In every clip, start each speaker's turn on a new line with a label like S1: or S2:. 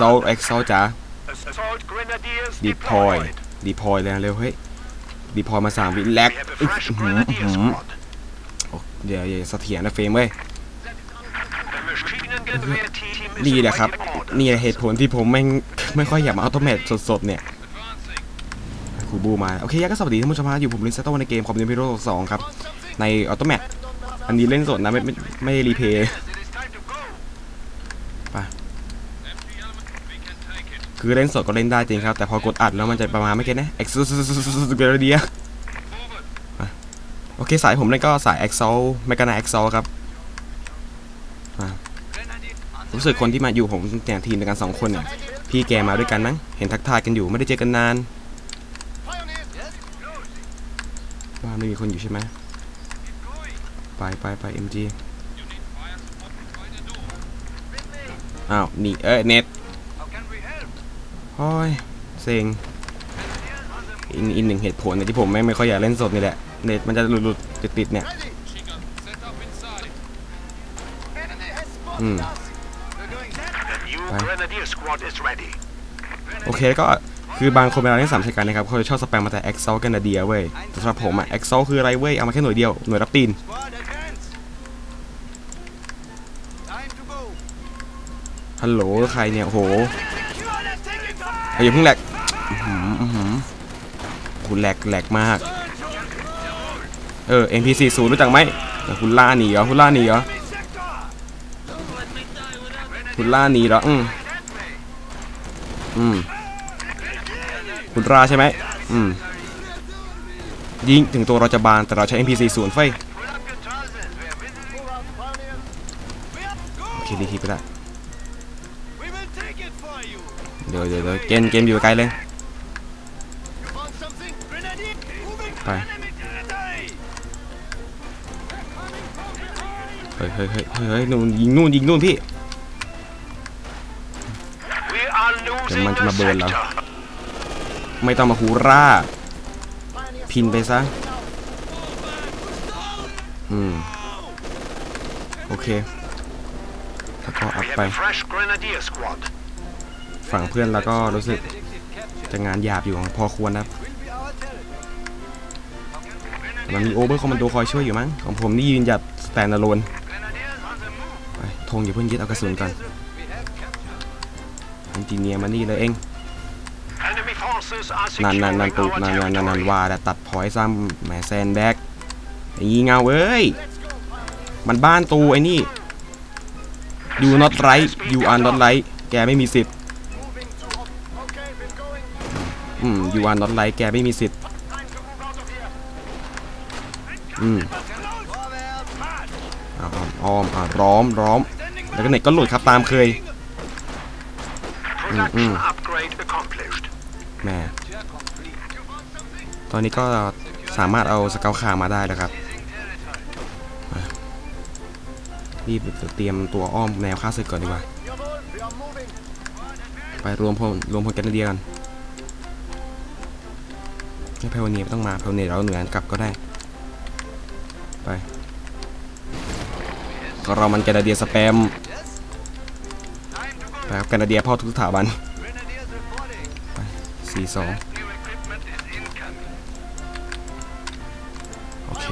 S1: ซอล
S2: Commander.
S1: เอ็กซอลจ๋า
S2: Assault grenadiers
S1: ดีพอย
S2: deployed.
S1: ดีพอยเลยนะเร็วเฮ้ยดีพอยมาสามวิแลก
S2: We have a
S1: อื้อ
S2: fresh
S1: หือ
S2: grenadier
S1: อื้อหือ
S2: squad.
S1: โอ้เดี๋ยวอย่าเสถียรนะเฟรมเว้ย
S2: The Maschinengewehr team is
S1: นี่แหละครับ
S2: awaiting orders.
S1: นี่แหละเหตุผลที่ผมไม่งไม่ค่อยอยากมาอัลโตแมทสดๆเนี่ยครูบูมา โอเคยักษ์ก็สวัสดีท่านผู้ชมฮะอยู่ผมลินเซตโตในเกมคอมพิวเตอร์สองครับ ในอัลโตแมทอันนี้เล่นสดนะ ไม่ไม่ไม่รีเพย์ คือเล่นสดก็เล่นได้จริงครับ แต่พอกดอัดแล้วมันจะประมาณไม่เก็ตนะ e x o เกเดียโอเคสายผมเล่นก็สาย EXO ไม่กันนะ EXO ครับ รู้สึกคนที่มาอยู่ผมแต่ทีมในกันสองคนเนี่ย พี่แกมาด้วยกันมั้ง เห็นทักทายกันอยู่ไม่ได้เจอกันนานบ้านไม่มีคนอยู่ใช่ไหมไปไปไป MG อ้าวนี่เอ้ยเน็ต โอ้ยเซ็งอีกอีกหนึ่งเหตุผลเนี่ยที่ผมไม่ไม่ค่อยอยากเล่นสดนี่แหละเน็ตมันจะหลุดๆติดเนี่ยอืมโอเคก็คือบางคนเวลาเล่นสามใช้กันนะครับเขาจะชอบสแปมมาแต่ e x o กันนาเดียเว้ยแต่สำหรับผมอะ e x o คืออะไรเว้ยเอามาแค่หน่วยเดียวหน่วยรับตีนฮัลโหลใครเนี่ยโห
S2: Secure and taking fire.
S1: เฮ้ย อย่าเพิ่งแหลกคุณแหลกแหลกมาก เออ MP40 รู้จักไหมแต่คุณล่าหนีเหรอคุณล่าหนีเหรอคุณล่าหนีเหรออืมอืมคุณล่าใช่ไหมอืมยิงถึงตัวเราจะบานแต่เราใช้ MP40 เฟ้ย
S2: Pull up your trousers. We're with you.
S1: โอเคดีทีไปละ เดี๋ยวเดี๋ยวเกมเกมอยู่ไกลเลย
S2: ไป
S1: เฮ้ยเฮ้ยเฮ้ยนู่นยิงนู่นยิงนู่นพี่แต่มันจะ
S2: มา
S1: เบิร์น
S2: เรา
S1: ไม่ต้องมาฮูราพินไปซะ อืม โอเค แล้วก็อัพไป ฝั่งเพื่อนแล้วก็รู้สึกจะงานหยาบอยู่พอควรนะครับมันมีโอเวอร์คอมมานโดคอยช่วยอยู่มั้งของผมนี่ยืนหยัดสแตนด์อะโลน
S2: Grenadiers on the move.
S1: ไปธงอย่าเพิ่งยึดเอากระสุนก่อนอันจิเนียร์มานี่เลยเองนั่นนั่นนั่นตูนั่นนั่นนั่นนันว่าแต่ตัดพอยซ้ำแหมแซนแบ็กอย่างงี้เงาเอ้ย มันบ้านตูไอ้นี่ you not right you are not right แกไม่มีสิทธิ์ อืม you are not right แกไม่มีสิทธิ์ อืมอ้อมอ่าร้อมร้อม แล้วก็เน็ตก็หลุดครับตามเคย
S2: Production upgrade accomplished.
S1: แหมตอนนี้ก็สามารถเอาสเกลขามาได้แล้วครับรีบเตรียมตัวอ้อมแนวค่าศึกก่อนดีกว่า ไปรวมพลรวมพลกันเดียกัน ให้เพลเนียไม่ต้องมาเพลเนียเราเหนือกลับก็ได้ ไปก็เรามันแคนาเดียสแปมไปครับแคนาเดียพ่อทุกสถาบัน
S2: Grenadiers reporting.
S1: สี่สองโอเค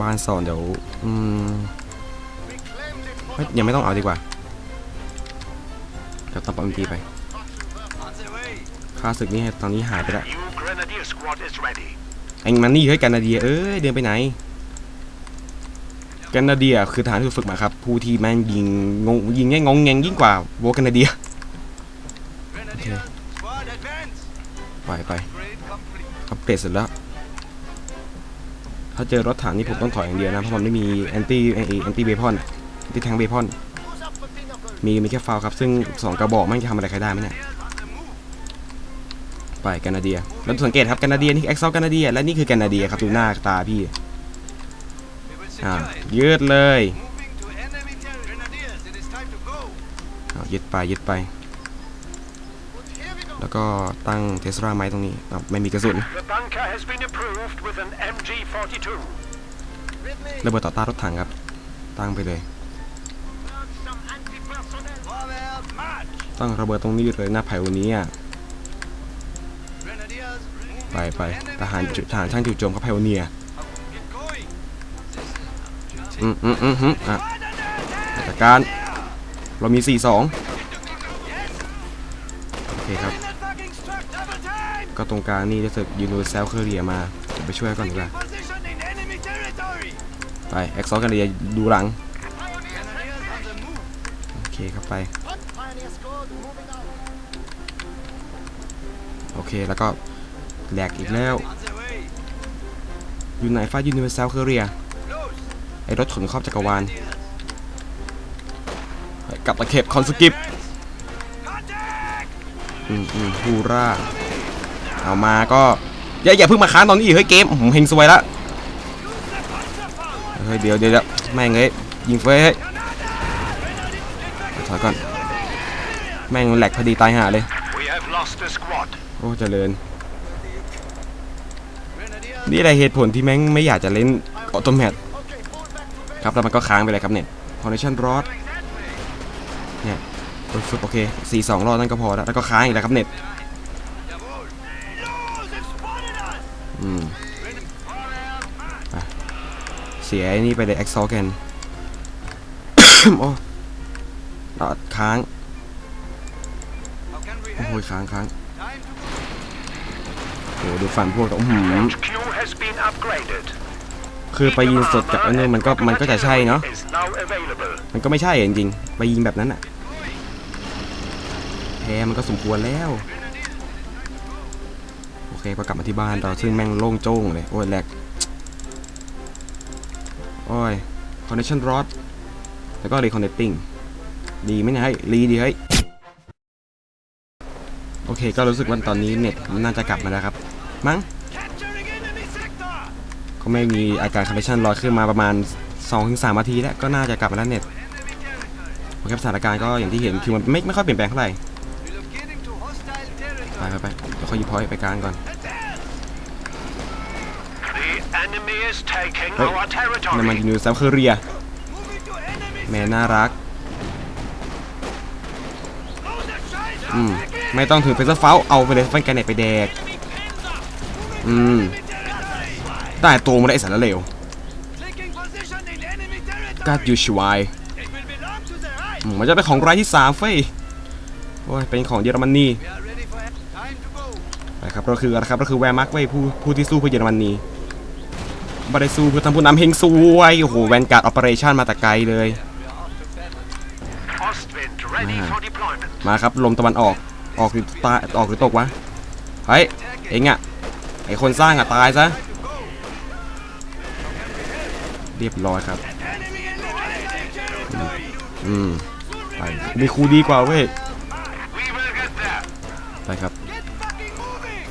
S1: บ้านสอนเดี๋ยว อืมยังไม่ต้องเอาดีกว่าเดี๋ยวต้องปั๊มตีไป
S2: way.
S1: ค่าศึกนี่ตอนนี้หายไปแล้ว
S2: New grenadier squad is ready.
S1: ไอ้มันนี่เฮ้ยแคนาเดียเอ้ยเดินไปไหนแคนาเดียคือฐานที่ถูกฝึกมาครับผู้ที่แม่งยิงงงยิงง่ายงงแงงยิ่งกว่าโวแคนาเดีย
S2: Grenadiers, squad advance.
S1: ไปไป
S2: Grade complete.
S1: อัปเกรดเสร็จแล้วถ้าเจอรถถังนี่ผมต้องถอยอย่างเดียวนะเพราะมันไม่มีแอนตี้แอนตี้เบพอนแอนตี้แทงเบพอน
S2: Who's up for pinnacle?
S1: มีมีแค่ฟาวครับซึ่งสองกระบอกไม่จะทำอะไรใครได้ไหมเนี่ย
S2: Grenadiers on the move.
S1: ไปแคนาเดียแล้วสังเกตครับแคนาเดียนี่แอคซอลแคนาเดียและนี่คือแคนาเดียครับดูหน้าตาพี่อ่ายืดเลยเอายึดไปยึดไป แล้วก็ตั้งเทสลาไม้ตรงนี้ไม่มีกระสุนระเบิดต่อต้านรถถังครับ ตั้งไปเลย ตั้งระเบิดตรงนี้เลยหน้าไผ่วันนี้อะ ไปไปทหารทหารช่างจู่โจมเขาไพโอเนียอืมอืมอืมอืมอะจัดการ เรามี 4 2 โอเคครับ ก็ตรงกลางนี่จะสึกยูนิเวแซลเคอร์เรียมาเดี๋ยวไปช่วยก่อนดีกว่า ไป เอ็กซ์ซอกันเรียดูหลัง โอเคครับไป โอเคแล้วก็ แหลกอีกแล้ว อยู่ไหนฟ้ายูนิเวอร์แซลเคอร์เรีย ไอรถขนครอบจักรวาลกลับตะเข็บคอนสกิปอืมอืมฮูราเอามาก็อย่าอย่าเพิ่งมาค้างตอนนี้อีกเฮ้ยเกมผมเฮงซวยละเฮ้ยเดี๋ยวเดี๋ยวแม่งเฮ้ยยิงเฟ้ยเฮ้ยถอยก่อน แม่งแหลกพอดีตายห่าเลย โอ้เจริญ นี่แหละเหตุผลที่แม่งไม่อยากจะเล่นออโตแมท
S2: Okay, fall back to base.
S1: ครับแล้วมันก็ค้างไปเลยครับเนี่ยคอนเนคชั่นรอดเนี่ยฟึบโอเคสี่สองรอดนั่นก็พอแล้วแล้วก็ค้างอีกแล้วครับเน็ตอืมเสียนี่ไปเลยแอ็กซอกันโอ้รอดค้างโอ้โห
S2: help?
S1: ค้างค้างโอ้ดูฟันพวกอื้อหือ
S3: HQ has been upgraded.
S1: คือไปยิงสดกับอันนึงมันก็มันก็จะใช่เนาะ
S3: Is now available.
S1: มันก็ไม่ใช่จริงๆไปยิงแบบนั้นอะแพ้มันก็สมควรแล้ว โอเคก็กลับมาที่บ้านเราซึ่งแม่งโล่งโจ้งเลย โอ้ยแหลกโอ้ย connection rod แล้วก็ reconnecting ดีไหมเนี่ยเฮ้ยรีดีเฮ้ยโอเคก็รู้สึกว่าตอนนี้เน็ตมันน่าจะกลับมาแล้วครับ มั้ง
S2: Capturing enemy sector.
S1: ก็ไม่มีอาการ connection rod ขึ้นมาประมาณ 2-3นาทีแล้วก็น่าจะกลับมาแล้วเน็ตโอเคสถานการณ์ก็อย่างที่เห็นคือมันไม่ไม่ค่อยเปลี่ยนแปลงเท่าไหร่ไปไปไปเดี๋ยวเขายิงพอยไปกลางก่อน
S3: The enemy is taking
S1: Hey,
S3: our
S1: นั่นมันอยู่เซาเคอเรียแม่น่ารักอืมไม่ต้องถึงเฟสเฟลเอาไปเลยฟันกันไหนไปแดกอืม ได้ตัวมาได้ไอ้สารเลว
S2: Taking position in enemy territory.
S1: กัดยูชวาย
S2: It will belong to the right.
S1: อืมมันจะเป็นของรายที่สามเฟ้ยโอ้ยเป็นของเยอรมนี
S2: We are ready for time to go.
S1: นะครับก็คืออะไรครับก็คือแวร์มาร์กเว้ยผู้ผู้ที่สู้เพื่อเยอรมนีไม่ได้สู้เพื่อทำผู้นำเฮงซวยโอ้โหแวนการ์ดออปเปอเรชั่นมาแต่ไกลเลย
S3: Ostwind ready
S1: Ah.
S3: for deployment.
S1: มาครับลมตะวันออกออกหรือตายออกหรือตกวะเฮ้ยเอ็งอะไอคนสร้างอะตายซะ เรียบร้อยครับ
S2: Enemy in the hostile territory.
S1: อืมไปมีครูดีกว่าเว้ย
S3: We will get there.
S1: ไปครับ
S2: Get fucking moving.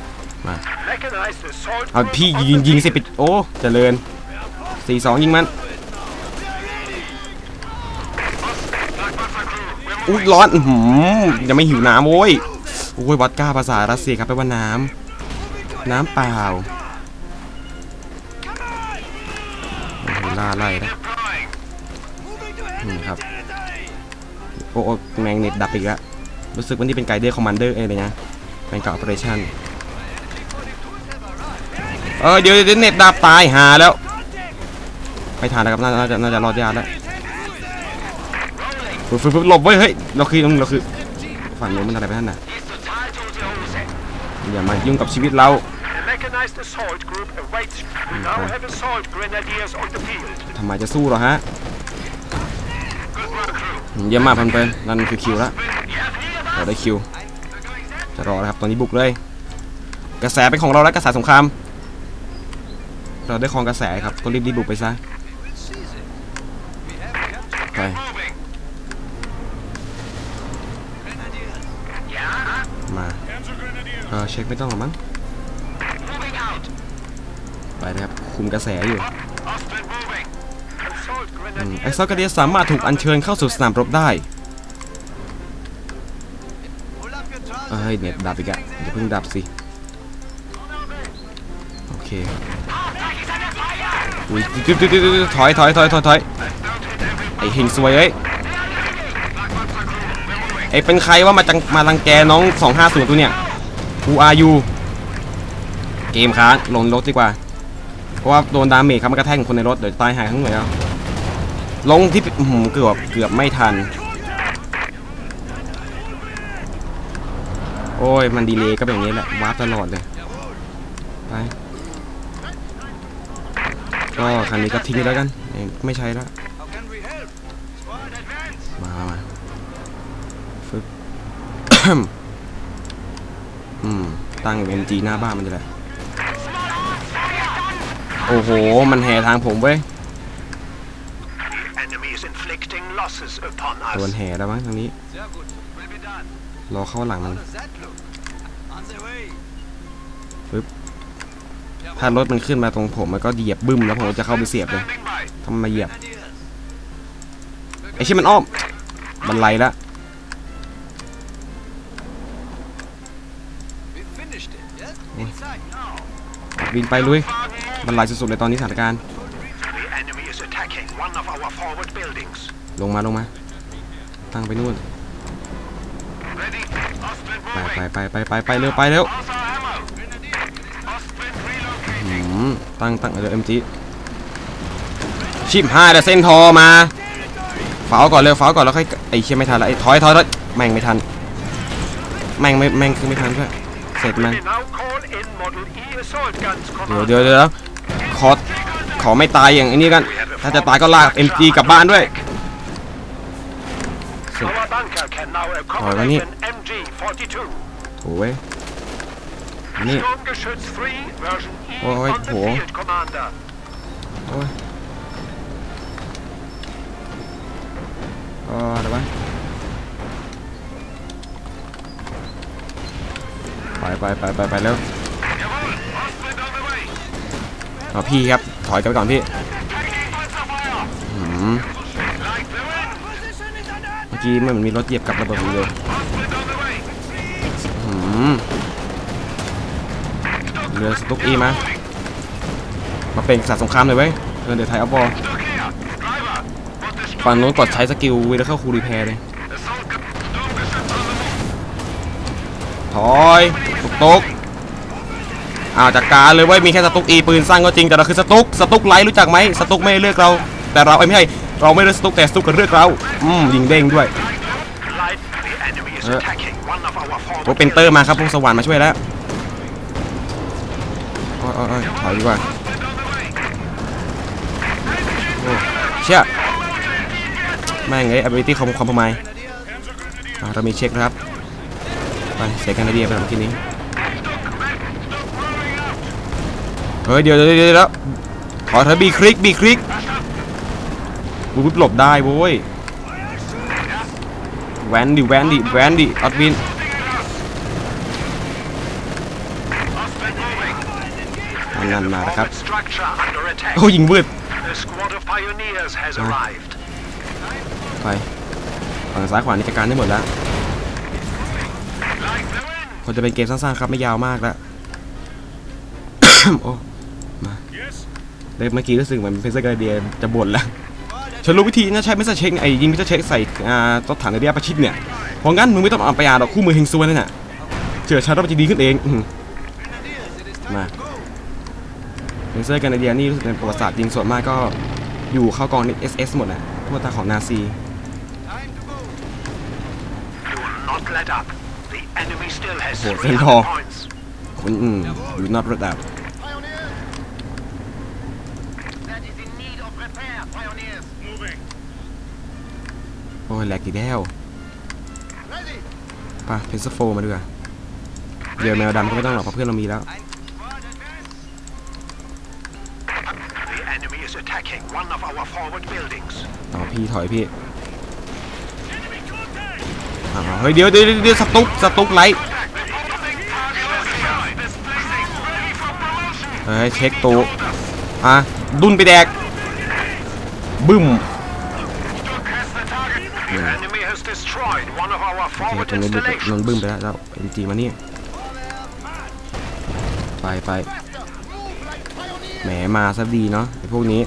S3: Mechanized assault
S1: เอา
S3: group
S1: พี่
S3: on
S1: ยิง
S3: the
S1: ยิงสิ
S3: field.
S1: ปิดโอ้เจริญสี่สองยิงมัน
S3: Blackbuffer crew, we're
S1: อุ้ย
S3: moving.
S1: ร้อนอื้อหือยังไม่หิวน้ำโว้ยโอ้ยวัดก้าภาษารัสเซียครับแปลว่าน้ำน้ำเปล่า ล่าไล่นะ
S3: Deploying.
S2: Moving to
S1: Hmm,
S2: enemy
S1: hấp.
S2: territory.
S1: โอ้โอแมงเน็ตดับอีกแล้วรู้สึกว่านี่เป็นไกด์เดอร์คอมมานเดอร์เองเลยนะเป็นกับออปเปอเรชั่นเออเดี๋ยวเดี๋ยวเน็ตดับตายหาแล้วไม่ทันแล้วครับน่าจะน่าจะรอดยากแล้วฟึบฟึบหลบเว้เฮ้ยเราคือเราคือฝั่งนู้นมันอะไรไปนั่นน่ะอย่ามายุ่งกับชีวิตเรา
S3: mechanized assault group awaits. We now
S1: Okay.
S3: have assault grenadiers on the field.
S1: ทำไมจะสู้เหรอฮะ
S3: Good work, crew.
S1: เยี่ยมมากพันเปิลนั่นคือคิวแล้ว
S3: You have healed
S1: เรา
S3: us.
S1: ได้คิว จะรอนะครับ ตอนนี้บุกเลย กระแสเป็นของเราแล้วกระแสสงคราม เราได้ครองกระแสครับ ก็รีบรีบบุกไปซะ ไป
S3: Moving.
S1: มาเออเช็คไม่ต้องหรอกมั้ง
S3: Moving out.
S1: ไปเลยครับคุมกระแสอยู่
S3: Ostwind moving. Assault
S1: เอ็ก
S3: grenadiers.
S1: ซ์กระเดียสามารถถูกอัญเชิญเข้าสู่สนามรบได้
S2: Pull up your trousers.
S1: เอ้ยเน็ตดับอีกอะอย่าเพิ่งดับสิ โอเคอุ้ยตึ๊ดตึ๊ดตึ๊ดตึ๊ดถอยถอยถอยถอยถอยไอเฮงซวยเอ้ยไอเป็นใครว่ามาจังมารังแกน้อง250ตัวเนี่ย Who are you เกมค้างลงรถดีกว่า เพราะว่าโดนดาเมจครับมันกระแทกคนในรถเดี๋ยวตายหายทั้งหน่วยแล้วลงที่หือเกือบเกือบไม่ทัน โอ้ยมันดีเลยก็เป็นอย่างนี้แหละวาร์ปตลอดเลยไปก็คันนี้ก็ทิ้งไปแล้วกันไม่ใช้แล้วมามาฟึบอืมตั้ง MG หน้าบ้านมันจะแหละ โอ้โห มันแห่ทางผมเว้ย
S3: The enemy is inflicting losses upon
S1: โดน
S3: us.
S1: แห่แล้วมั้งทางนี้
S2: Sehr gut. Will be done.
S1: รอเข้าหลังมัน
S2: How does that look? On the way.
S1: ปึ๊บถ้ารถมันขึ้นมาตรงผมมันก็เหยียบบึ้มแล้วผมก็จะเข้าไปเสียบเลย
S3: Standing by.
S1: ทำไมเหยียบ
S2: Grenadiers.
S1: ไอ้ชิมันอ้อมบันไลละ
S2: We finished it, yes?
S1: Oh.
S2: Inside now.
S1: บินไปลุย บันไลสุดๆเลยตอนนี้สถานการณ์
S3: The enemy is attacking one of our forward buildings.
S1: ลงมาลงมา ตั้งไปนู่น
S3: Ready? Ostwind
S1: ไป
S3: moving.
S1: ไปไปไปไปไปเร็วไปเร็ว
S3: Also ammo. Ostwind relocating.
S1: หืมตั้งตั้งเดี๋ยวเอ็มจีชิบห้าเดี๋ยวเส้นทอมาฝาวก่อนเร็วฝาวก่อนแล้วค่อยไอ้เชี่ยไม่ทันแล้วไอ้ถอยถอยถอยแม่งไม่ทัน แม่งไม่แม่งคือไม่ทันด้วยเสร็จมัน
S3: We now call in Model E assault guns
S1: เดี๋ยว
S3: command.
S1: เดี๋ยวเดี๋ยว ขอขอไม่ตายอย่างไอ้นี้กัน ถ้าจะตายก็ลาก MG กลับบ้านด้วย
S3: Our bunker can now
S1: Rồi,
S3: accommodate
S1: Dani.
S3: an MG-42.
S1: โถ่เว้ยอันนี่
S3: Sturmgeschütz 3, version E
S1: Ôi, ôi,
S3: on the
S1: khổ.
S3: field, Commander.
S1: โอ้ยอ๋อเดี๋ยวไปไปไปไปไปไปเร็ว เอาพี่ครับ ถอยกันไปก่อนพี่เมื่อกี้มันมีรถเหยียบกับระเบิดผมเลยเรือสตุกอีมา มาเป็นศาสตว์สงครามเลยเว้ยเรือเดือดไทยอัพบอลฝั่งนู้นกดใช้สกิลวีแล้วเข้าคูรีแพร์เลย ถอย ตุกตุก อ้าวจัดการเลยเว้ยมีแค่สตุกอีปืนสั้นก็จริงแต่เราคือสตุกสตุกไลท์รู้จักไหมสตุกไม่เลือกเรา แต่เราไอ้ไม่ใช่เราไม่เลือกสตุกแต่สตุกกันเลือกเราอืมยิงเด้งด้วย
S3: Light, the enemy is
S1: Ờ.
S3: attacking one of our
S1: โอ้เป็นเตอร์มาครับพวกสวรรค์มาช่วยแล้วโอ้ยโอ้ยถอยดีกว่าโอ้เชี่ยแม่งไอ้ ability คอมคอมพมายเรามีเช็คครับไปเสียกันไอเดียไปหลังทีนี้ เฮ้ยเดี๋ยวเดี๋ยวเดี๋ยวเดี๋ยวขอเธอบีคลิกบีคลิกวูบหลบได้โว้ยแวนดิแวนดิแวนดิออดวิน
S3: Ostwind moving.
S1: อันนั้นมาแล้วครับโอ้ยิงวืดไปฝั่งซ้ายขวานี่จัดการได้หมดแล้วคนจะเป็นเกมสั้นๆครับไม่ยาวมากแล้วโอ้ เด็กเมื่อกี้รู้สึกเหมือนเพนเซอร์กาเดียจะบ่นแล้วฉันรู้วิธีนะใช้ไม่ใช่เช็คไอ้ยิงไม่ใช่เช็คใส่อ่าตัวถังในระยะประชิดเนี่ยเพราะงั้นมึงไม่ต้องเอาไปอ่านหรอกคู่มือเฮงซวยนั่นน่ะเจอฉันแล้วมันจะดีขึ้นเองอื้อหือ
S2: Grenadiers, it is time
S1: Mà.
S2: to go.
S1: เพนเซอร์กาเดียนี่รู้สึกในประวัติศาสตร์จริงส่วนมากก็อยู่เข้ากองใน SS หมดน่ะทั่วตาของนาซี
S2: Time to go.
S3: Do not let up. The enemy still has
S1: Ủa,
S3: 300
S1: tên thò.
S3: points.
S1: คุณอืมอยู่นอตระดับ อ้ยแหลกอีกแล้ว
S2: Ready.
S1: ไป่ะเพนเซอร์โฟมาดีกว่าเดี๋ยวแมวดำก็ไม่ต้องหรอกเพราะเพื่อนเรามีแล้ว
S2: Ein Squad advance.
S3: The enemy is attacking one of our forward buildings.
S1: อ๋อพี่ถอยพี่อ๋อเฮ้ยเดี๋ยวเดี๋ยวเดี๋ยวสตุกสตุกไลท์เฮ้ยเช็คตูอะดุนไปแดกบึ้ม โอเค
S3: forward
S1: ตรงนี้บึ้ม
S3: installations.
S1: นนบึ้มไปแล้วแล้วเอ็นจีมานี่ไปไปแหมมาซะดีเนาะไอ้พวกนี้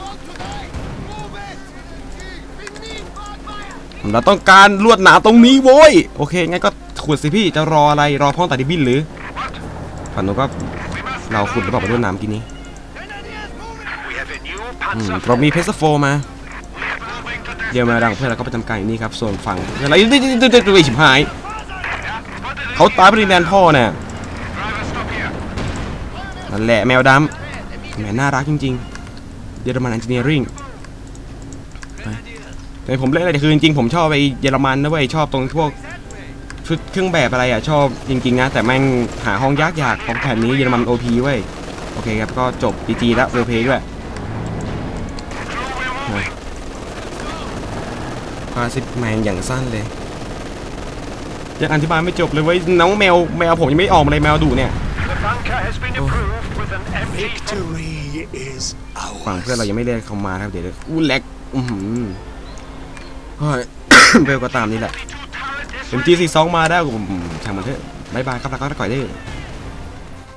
S1: เราต้องการลวดหนามตรงนี้โว้ย โอเค งั้นก็ขุดสิพี่ จะรออะไร รอพ่อตัดดิบินหรือฝั่งนู้นก็เราขุดหรือเปล่ากับลวดหนามกินนี้
S3: We have a new
S1: อืม
S3: panzer
S1: เรามีเพสโฟมา
S3: moving to this.
S1: เดี๋ยวมาดังเพื่อนเราก็ประจำการอยู่นี่ครับส่วนฝั่งอะไรดิดิดิดิดิชิบหายเขาตายเพราะดินแดนพ่อเนี่ยนั่นแหละแมวดำแหมน่ารักจริงๆเยอรมัน e อนจิเนียริ่งแต่ผมเล่นอะไรคือจริงๆผมชอบไปเยอรมันนะเว้ยชอบตรงพวกชุดเครื่องแบบอะไรอะชอบจริงๆนะแต่แม่งหาห้องยากยากของแผ่นนี้เยอรมัน OP เว้ยโอเคครับก็จบ GG แล้วเวลเพย์ด้วย พาสิบแมงอย่างสั้นเลยยังอธิบายไม่จบเลยเว้ยน้องแมวแมวผมยังไม่ออกมาเลยแมวดุเนี่ย
S3: The bunker has been approved with an MG.
S4: Victory is
S1: ฝั่ง
S4: ours.
S1: เพื่อนเรายังไม่เรียกเขามาครับเดี๋ยวเดี๋ยวอู้แลกอือหือเฮ้ยเบลก็ตามนี่แหละ
S3: Two turret is
S1: เป็น G42 มาได้วผมช่างมันเถอะบายบายครับแล้วก็ก่อยได้อ